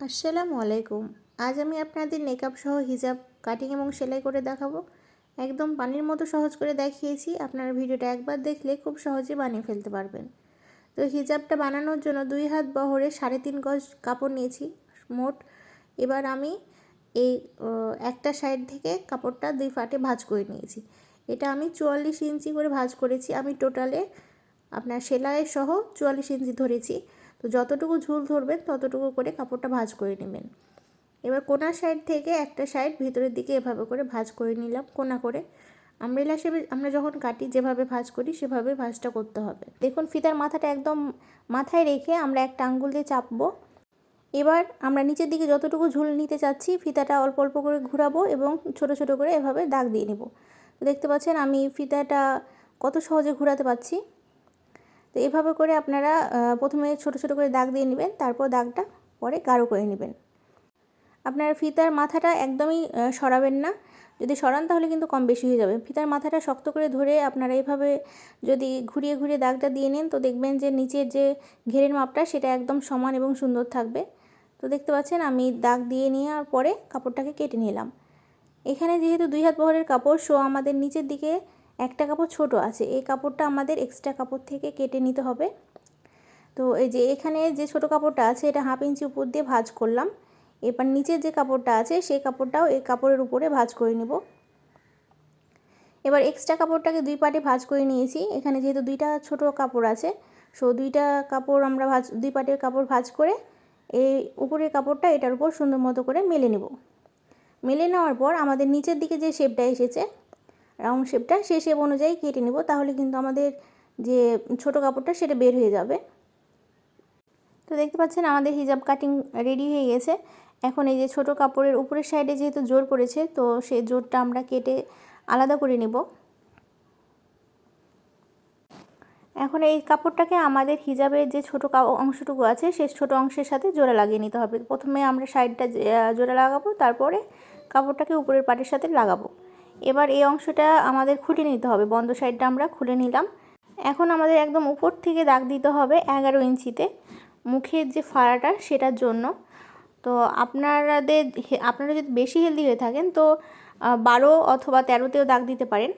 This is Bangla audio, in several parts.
আসসালামু আলাইকুম। আজ আমি আপনাদের মেকআপ সহ হিজাব কাটিং এবং সেলাই করে দেখাবো। একদম পানির মতো সহজ করে দেখিয়েছি। আপনারা ভিডিওটা একবার দেখলে খুব সহজে বানিয়ে ফেলতে পারবেন। তো হিজাবটা বানানোর জন্য দুই হাত বহরে সাড়ে তিন গজ কাপড় নিয়েছি মোট। এবার আমি এই একটা সাইড থেকে কাপড়টা দুই ফাটে ভাঁজ করে নিয়েছি। এটা আমি চুয়াল্লিশ ইঞ্চি করে ভাঁজ করেছি। আমি টোটালে আপনার সেলাই সহ চুয়াল্লিশ ইঞ্চি ধরেছি। তো যতটুকু ঝুল ধরবেন, ততটুকু করে কাপড়টা ভাঁজ করে নেবেন। এবার কোনা সাইড থেকে একটা সাইড ভিতরের দিকে এভাবে করে ভাঁজ করে নিলাম কোনা করে। আমরেলা হিসেবে আমরা যখন কাটি, যেভাবে ভাঁজ করি, সেভাবে ভাঁজটা করতে হবে। দেখুন, ফিতার মাথাটা একদম মাথায় রেখে আমরা একটা আঙ্গুল দিয়ে চাপবো। এবার আমরা নিচের দিকে যতটুকু ঝুল নিতে চাচ্ছি, ফিতাটা অল্প অল্প করে ঘুরাবো এবং ছোট ছোট করে এভাবে দাগ দিয়ে নেব। দেখতে পাচ্ছেন, আমি ফিতাটা কত সহজে ঘুরাতে পারছি। তো এভাবে করে আপনারা প্রথমে ছোট ছোট করে দাগ দিয়ে নেবেন, তারপর দাগটা পরে গাঢ় করে নেবেন। আপনার ফিতার মাথাটা একদমই সরাবেন না। যদি সরান তাহলে কিন্তু কম বেশি হয়ে যাবে। ফিতার মাথাটা শক্ত করে ধরে আপনারা এইভাবে যদি ঘুরিয়ে ঘুরিয়ে দাগটা দিয়ে নেন, তো দেখবেন যে নিচের যে ঘেরের মাপটা, সেটা একদম সমান এবং সুন্দর থাকবে। তো দেখতে পাচ্ছেন, আমি দাগ দিয়ে নেওয়ার পরে কাপড়টাকে কেটে নিলাম। এখানে যেহেতু দুই হাত বহরের কাপড় সো আমাদের নিচের দিকে একটা কাপড় ছোট আছে, এই কাপড়টা আমাদের এক্সট্রা কাপড় থেকে কেটে নিতে হবে। তো এই যে এখানে যে ছোট কাপড়টা আছে, এটা হাফ ইঞ্চি উপর দিয়ে ভাজ করলাম। এবার নিচের যে কাপড়টা আছে, সেই কাপড়টাও এই কাপড়ের উপরে ভাজ করে নিব। এবার এক্সট্রা কাপড়টাকে দুই পাটে ভাজ করে নিয়েছি। এখানে যেহেতু দুইটা ছোট কাপড় আছে সো দুইটা কাপড় আমরা ভাজ, দুই পাটের কাপড় ভাজ করে এই উপরের কাপড়টা এটার উপর সুন্দর মতো করে মেলে নেব। মেলে নেওয়ার পর আমাদের নিচের দিকে যে শেপটা এসেছে রাউন্ড শেপটা সেই শেপ অনুযায়ী কেটে নেব, তাহলে কিন্তু আমাদের যে ছোট কাপড়টা সেটা বের হয়ে যাবে। তো দেখতে পাচ্ছেন আমাদের হিজাব কাটিং রেডি হয়ে গেছে। এখন এই যে ছোট কাপড়ের উপরের সাইডে যেহেতু জোর পড়েছে, তো সেই জোরটা আমরা কেটে আলাদা করে নেব। এখন এই কাপড়টাকে আমাদের হিজাবের যে ছোটো অংশটুকু আছে সেই ছোটো অংশের সাথে জোড়া লাগিয়ে নিতে হবে। প্রথমে আমরা সাইডটা জোড়া লাগাবো, তারপরে কাপড়টাকে উপরের পাটের সাথে লাগাবো। এবার এই অংশটা আমাদের খুলে নিতে হবে। বন্ধ সাইডটা আমরা খুলে নিলাম। এখন আমাদের একদম উপর থেকে দাগ দিতে হবে এগারো ইঞ্চিতে। মুখের যে ফাড়াটা, সেটার জন্য। তো আপনারাদের আপনারা যদি বেশি হেলদি হয়ে থাকেন, তো বারো অথবা তেরোতেও দাগ দিতে পারেন।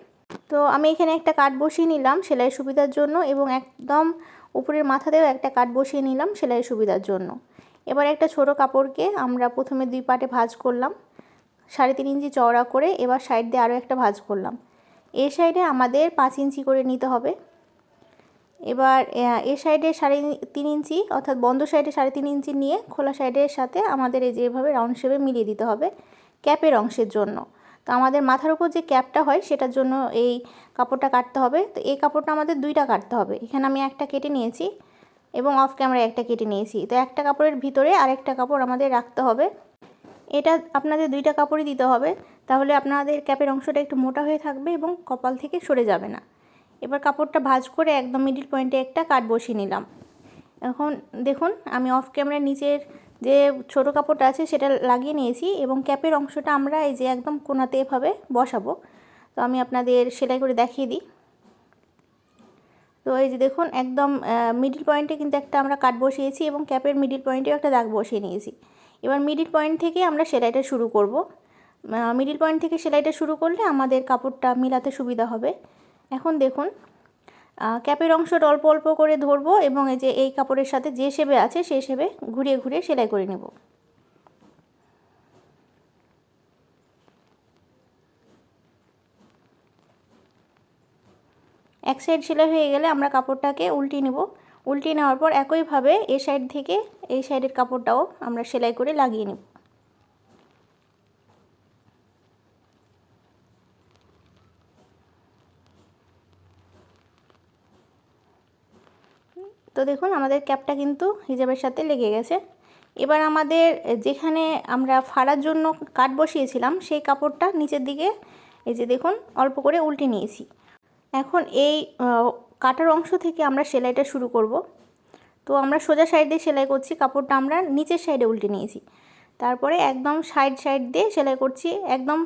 তো আমি এখানে একটা কাঠ বসিয়ে নিলাম সেলাই সুবিধার জন্য এবং একদম উপরের মাথাতেও একটা কাঠ বসিয়ে নিলাম সেলাই সুবিধার জন্য। এবার একটা ছোট কাপড়কে আমরা প্রথমে দুই পাটে ভাজ করলাম। সাড়ে তিন ইঞ্চি চওড়া করে এবার সাইড দিয়ে আরও একটা ভাঁজ করলাম। এই সাইডে আমাদের পাঁচ ইঞ্চি করে নিতে হবে। এবার, এ সাইডে সাড়ে তিন ইঞ্চি অর্থাৎ বন্ধ সাইডে সাড়ে তিন ইঞ্চি নিয়ে খোলা সাইডের সাথে আমাদের এই যেভাবে রাউন্ড শেপে মিলিয়ে দিতে হবে ক্যাপের অংশের জন্য। তো আমাদের মাথার উপর যে ক্যাপটা হয় সেটার জন্য এই কাপড়টা কাটতে হবে। তো এই কাপড়টা আমাদের দুইটা কাটতে হবে। এখানে আমি একটা কেটে নিয়েছি এবং অফ ক্যামেরা একটা কেটে নিয়েছি। তো একটা কাপড়ের ভিতরে আরেকটা কাপড় আমাদের রাখতে হবে। এটা আপনাদের দুইটা কাপড়ই দিতে হবে, তাহলে আপনাদের ক্যাপের অংশটা একটু মোটা হয়ে থাকবে এবং কপাল থেকে সরে যাবে না। এবার কাপড়টা ভাজ করে একদম মিডিল পয়েন্টে একটা কাট বসিয়ে নিলাম। এখন দেখুন, আমি অফ ক্যামেরার নিচের যে ছোট কাপড়টা আছে সেটা লাগিয়ে নিয়েছি এবং ক্যাপের অংশটা আমরা এই যে একদম কোনাতে এভাবে বসাবো। তো আমি আপনাদের সেলাই করে দেখিয়ে দিই। তো এই যে দেখুন, একদম মিডিল পয়েন্টে কিন্তু একটা আমরা কাট বসিয়েছি এবং ক্যাপের মিডিল পয়েন্টেও একটা দাগ বসিয়ে নিয়েছি। এবার মিডিল পয়েন্ট থেকে আমরা সেলাইটা শুরু করব। মিডিল পয়েন্ট থেকে সেলাইটা শুরু করলে আমাদের কাপড়টা মিলাতে সুবিধা হবে। এখন দেখুন ক্যাপের অংশটা অল্প অল্প করে ধরবো এবং এই যে এই কাপড়ের সাথে যে সেবে আছে সেই সেবে ঘুরিয়ে ঘুরিয়ে সেলাই করে নেব। এক সাইড সেলাই হয়ে গেলে আমরা কাপড়টাকে উল্টিয়ে নেব। উল্টিয়ে নেওয়ার পর একইভাবে এই সাইড থেকে এই সাইডের কাপড়টাও আমরা সেলাই করে লাগিয়ে নেব। তো দেখুন, আমাদের ক্যাপটা কিন্তু হিজাবের সাথে লেগে গেছে। এবার আমাদের যেখানে আমরা ফাড়ার জন্য কাট বসিয়েছিলাম, সেই কাপড়টা নিচের দিকে এই যে দেখুন, অল্প করে উল্টে নিয়েছি। এখন এই কাটার অংশ থেকে আমরা সেলাইটা শুরু করব। তো আমরা সোজা সাইড দিয়ে সেলাই করছি, কাপড়টা আমরা নিচের সাইডে উল্টে নিয়েছি। তারপরে একদম সাইড সাইড দিয়ে সেলাই করছি, একদম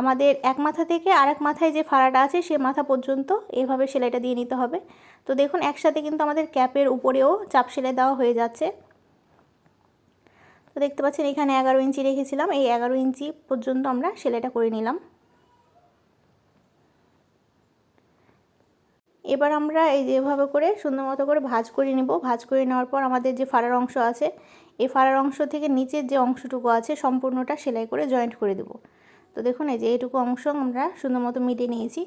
আমাদের এক মাথা থেকে আরেক মাথায় যে ফাড়াটা আছে, সে মাথা পর্যন্ত এভাবে সেলাইটা দিয়ে নিতে হবে। তো দেখুন, একসাথে কিন্তু আমাদের ক্যাপের উপরেও চাপ সেলাই দেওয়া হয়ে যাচ্ছে। তো দেখতে পাচ্ছেন, এখানে এগারো ইঞ্চি রেখেছিলাম, এই এগারো ইঞ্চি পর্যন্ত আমরা সেলাইটা করে নিলাম। এবার আমরা এই যেভাবে করে সুন্দর মতো করে ভাজ করে নিব। ভাজ করে নেওয়ার পর আমাদের যে ফাড়ার অংশ আছে, এই ফাড়ার অংশ থেকে নিচের যে অংশটুকু আছে সম্পূর্ণটা সেলাই করে জয়েন্ট করে দেব। তো দেখুন, এই যে এইটুকু অংশ আমরা সুন্দর মতো মিটিয়ে নিয়েছি।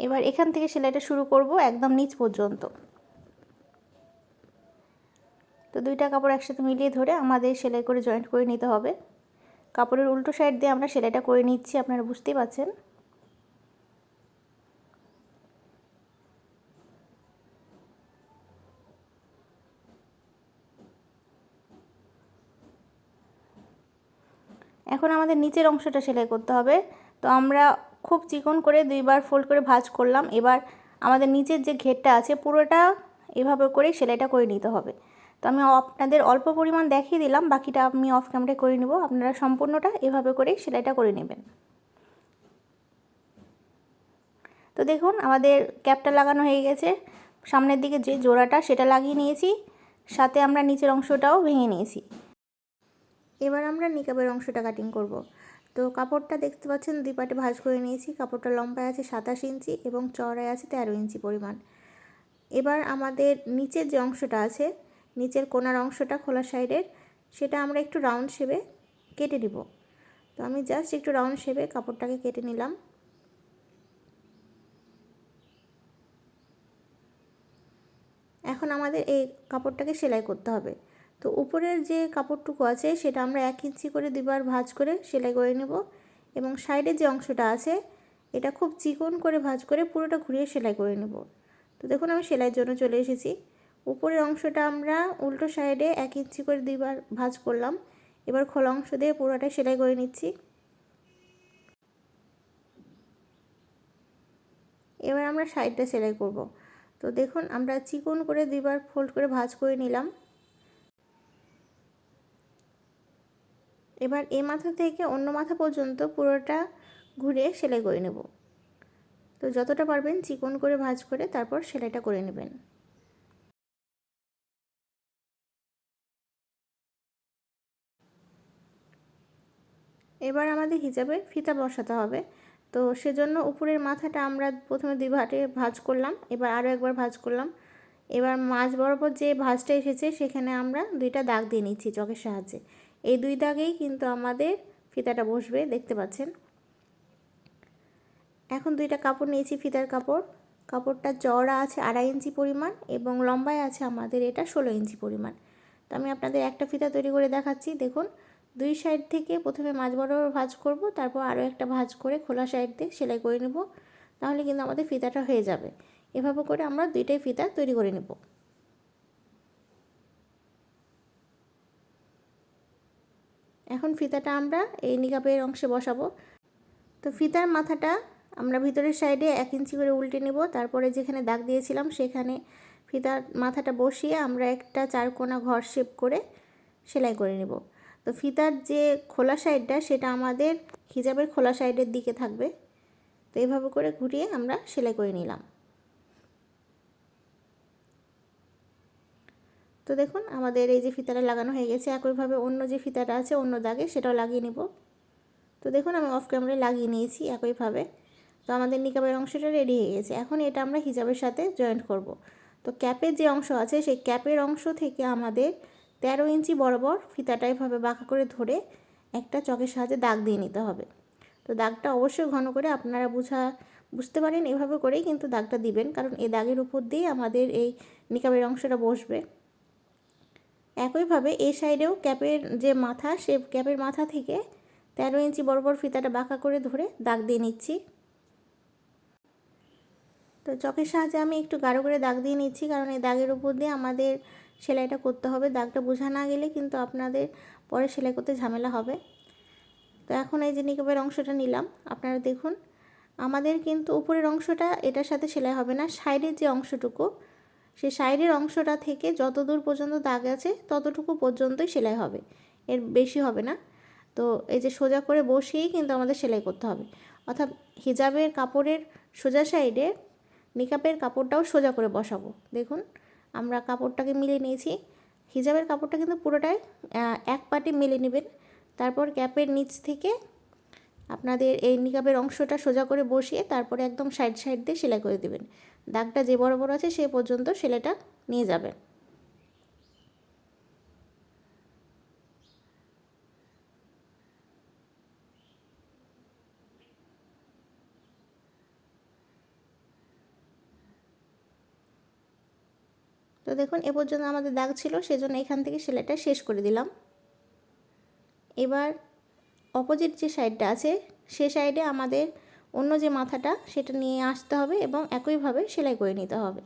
এবার এখান থেকে সেলাইটা শুরু করব একদম নিচ পর্যন্ত। তো দুইটা কাপড় একসাথে মিলিয়ে ধরে আমাদের সেলাই করে জয়েন্ট করে নিতে হবে। কাপড়ের উল্টো সাইড দিয়ে আমরা সেলাইটা করে নিচ্ছি, আপনারা বুঝতেই পারছেন। এখন আমাদের নিচের অংশটা সেলাই করতে হবে। তো আমরা খুব চিকন করে দুইবার ফোল্ড করে ভাজ করলাম। এবার আমাদের নিচের যে ঘেরটা আছে, পুরোটা এভাবে করে সেলাইটা করে নিতে হবে। তো আমি আপনাদের অল্প পরিমাণ দেখিয়ে দিলাম, বাকিটা আমি অফ ক্যামেরায় করে নেব। আপনারা সম্পূর্ণটা এভাবে করে সেলাইটা করে নেবেন। তো দেখুন, আমাদের ক্যাপটা লাগানো হয়ে গেছে। সামনের দিকে যে জোড়াটা, সেটা লাগিয়ে নিয়েছি। সাথে আমরা নিচের অংশটাও ভেঙে নিয়েছি। এবার আমরা নিকাবের অংশটা কাটিং করব। তো কাপড়টা দেখতে পাচ্ছেন, দুই পাটে ভাঁজ করে নিয়েছি। কাপড়টা লম্বায় আছে সাতাশ ইঞ্চি এবং চড়ায় আছে তেরো ইঞ্চি পরিমাণ। এবার আমাদের নিচের যে অংশটা আছে, নিচের কোনার অংশটা খোলা সাইডের সেটা আমরা একটু রাউন্ড শেপে কেটে নিব। তো আমি জাস্ট একটু রাউন্ড শেপে কাপড়টাকে কেটে নিলাম। এখন আমাদের এই কাপড়টাকে সেলাই করতে হবে। তো উপরের যে কাপড়টুকু আছে সেটা আমরা এক ইঞ্চি করে দুবার ভাঁজ করে সেলাই করে নেব এবং সাইডের যে অংশটা আছে, এটা খুব চিকন করে ভাঁজ করে পুরোটা ঘুরিয়ে সেলাই করে নেব। তো দেখুন আমি সেলাইয়ের জন্য চলে এসেছি। উপরের অংশটা আমরা উল্টো সাইডে এক ইঞ্চি করে দুইবার ভাঁজ করলাম। এবার খোলা অংশ দিয়ে পুরোটা সেলাই করে নিচ্ছি। এবার আমরা সাইডটা সেলাই করব। তো দেখুন আমরা চিকন করে দুইবার ফোল্ড করে ভাঁজ করে নিলাম। এবার এ মাথা থেকে অন্য মাথা পর্যন্ত পুরোটা ঘুরে সেলাই করে নেব। তো যতটা পারবেন চিকন করে ভাঁজ করে তারপর সেলাইটা করে নেবেন। এবার আমাদের হিজাবে ফিতা বসাতে হবে। তো সেজন্য উপরের মাথাটা আমরা প্রথমে দুই ভাটে ভাজ করলাম, এবার আরও একবার ভাঁজ করলাম। এবার মাছ বরাবর যে ভাঁজটা এসেছে সেখানে আমরা দুইটা দাগ দিয়ে নিচ্ছি চকের সাহায্যে। এই দুই দাগেই কিন্তু আমাদের ফিতাটা বসবে, দেখতে পাচ্ছেন। এখন দুইটা কাপড় নিয়েছি ফিতার কাপড়। কাপড়টা চওড়া আছে আড়াই ইঞ্চি পরিমাণ এবং লম্বায় আছে আমাদের এটা ষোলো ইঞ্চি পরিমাণ। তো আমি আপনাদের একটা ফিতা তৈরি করে দেখাচ্ছি। দেখুন, দুই সাইড থেকে প্রথমে মাছ বরাবর ভাঁজ করব, তারপর আরও একটা ভাঁজ করে খোলা সাইড দিয়ে সেলাই করে নেব। তাহলে কিন্তু আমাদের ফিতাটা হয়ে যাবে। এভাবে করে আমরা দুইটাই ফিতা তৈরি করে নেব। এখন ফিতাটা আমরা এই নিকাপের অংশে বসাবো। তো ফিতার মাথাটা আমরা ভিতরের সাইডে এক ইঞ্চি করে উল্টে নেব। তারপরে যেখানে দাগ দিয়েছিলাম সেখানে ফিতার মাথাটা বসিয়ে আমরা একটা চারকোনা ঘর শেপ করে সেলাই করে নেব। তো ফিতার যে খোলা সাইডটা সেটা আমাদের হিজাবের খোলা সাইডের দিকে থাকবে। তো এইভাবে করে ঘুরিয়ে আমরা সেলাই করে নিলাম। তো দেখুন, আমাদের এই যে ফিতাটা লাগানো হয়ে গেছে, একইভাবে অন্য যে ফিতাটা আছে, অন্য দাগে সেটাও লাগিয়ে নেব। তো দেখুন, আমি অফ ক্যামেরায় লাগিয়ে নিয়েছি একইভাবে। তো আমাদের নিকাবের অংশটা রেডি হয়ে গেছে। এখন এটা আমরা হিজাবের সাথে জয়েন্ট করব। তো ক্যাপের যে অংশ আছে, সেই ক্যাপের অংশ থেকে আমাদের তেরো ইঞ্চি বরাবর ফিতাটা এভাবে বাঁকা করে ধরে একটা চকের সাহায্যে দাগ দিয়ে নিতে হবে। তো দাগটা অবশ্যই ঘন করে আপনারা বুঝা, বুঝতে পারেন, এভাবে করেই কিন্তু দাগটা দিবেন। কারণ এই দাগের উপর দিয়ে আমাদের এই নিকাবের অংশটা বসবে। একইভাবে এই সাইডেও ক্যাপের যে মাথা, সে ক্যাপের মাথা থেকে তেরো ইঞ্চি বরাবর ফিতাটা বাঁকা করে ধরে দাগ দিয়ে নিচ্ছি। তো চকের সাহায্যে আমি একটু গাঢ় করে দাগ দিয়ে নিচ্ছি, কারণ এই দাগের উপর দিয়ে আমাদের সেলাইটা করতে হবে। দাগটা বোঝা না গেলে কিন্তু আপনাদের পরে সেলাই করতে ঝামেলা হবে। তো এখন এই যে নিকাবের অংশটা নিলাম, আপনারা দেখুন, আমাদের কিন্তু উপরের অংশটা এটার সাথে সেলাই হবে না, সাইডের যে অংশটুকু সেই সাইডের অংশটা থেকে যত দূর পর্যন্ত দাগ আছে, ততটুকু পর্যন্তই সেলাই হবে। এর বেশি হবে না। তো এই যে সোজা করে বসিয়েই কিন্তু আমাদের সেলাই করতে হবে। অর্থাৎ হিজাবের কাপড়ের সোজা সাইডে নিকাপের কাপড়টাও সোজা করে বসাবো। দেখুন, আমরা কাপড়টাকে মিলিয়ে নিয়েছি। হিজাবের কাপড়টা কিন্তু পুরোটাই এক পাটে মেলে নেবেন। তারপর ক্যাপের নিচ থেকে আপনাদের এই নিকাবের অংশটা সোজা করে বসিয়ে তারপরে একদম সাইড সাইড দিয়ে সেলাই করে দেবেন। দাগটা যে বড় বড় আছে সে পর্যন্ত সেলাইটা নিয়ে যাবেন। তো দেখুন, এ পর্যন্ত আমাদের দাগ ছিল, সেজন্য এখান থেকে সেলাইটা শেষ করে দিলাম। এবার অপোজিট যে সাইডটা আছে, সে সাইডে আমাদের অন্য যে মাথাটা, সেটা নিয়ে আসতে হবে এবং একইভাবে সেলাই করে নিতে হবে।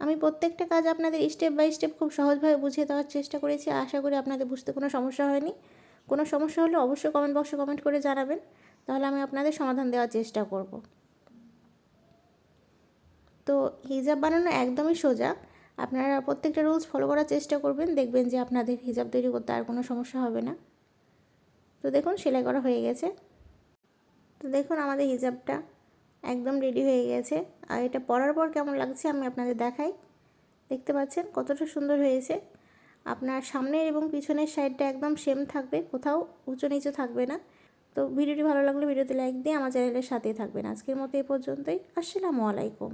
আমি প্রত্যেকটা কাজ আপনাদের স্টেপ বাই স্টেপ খুব সহজভাবে বুঝিয়ে দেওয়ার চেষ্টা করেছি, আশা করি আপনাদের বুঝতে কোনো সমস্যা হয়নি। কোনো সমস্যা হলে অবশ্যই কমেন্ট বক্সে কমেন্ট করে জানাবেন, তাহলে আমি আপনাদের সমাধান দেওয়ার চেষ্টা করব। তো হিজাব বানানো একদমই সোজা। আপনারা প্রত্যেকটা রুলস ফলো করার চেষ্টা করবেন, দেখবেন যে আপনাদের হিজাব তৈরি করতে আর কোনো সমস্যা হবে না। তো দেখুন সেলাই করা হয়ে গেছে। তো দেখুন আমাদের হিজাবটা একদম রেডি হয়ে গেছে। আর এটা পরার পর কেমন লাগছে আমি আপনাদের দেখাই। দেখতে পাচ্ছেন কতটা সুন্দর হয়েছে। আপনার সামনের এবং পিছনের সাইডটা একদম সেম থাকবে, কোথাও উঁচু নিচু থাকবে না। তো ভিডিওটি ভালো লাগলে ভিডিওতে লাইক দিয়ে আমার চ্যানেলের সাথেই থাকবেন। আজকের মতো এ পর্যন্তই। আসসালামু আলাইকুম।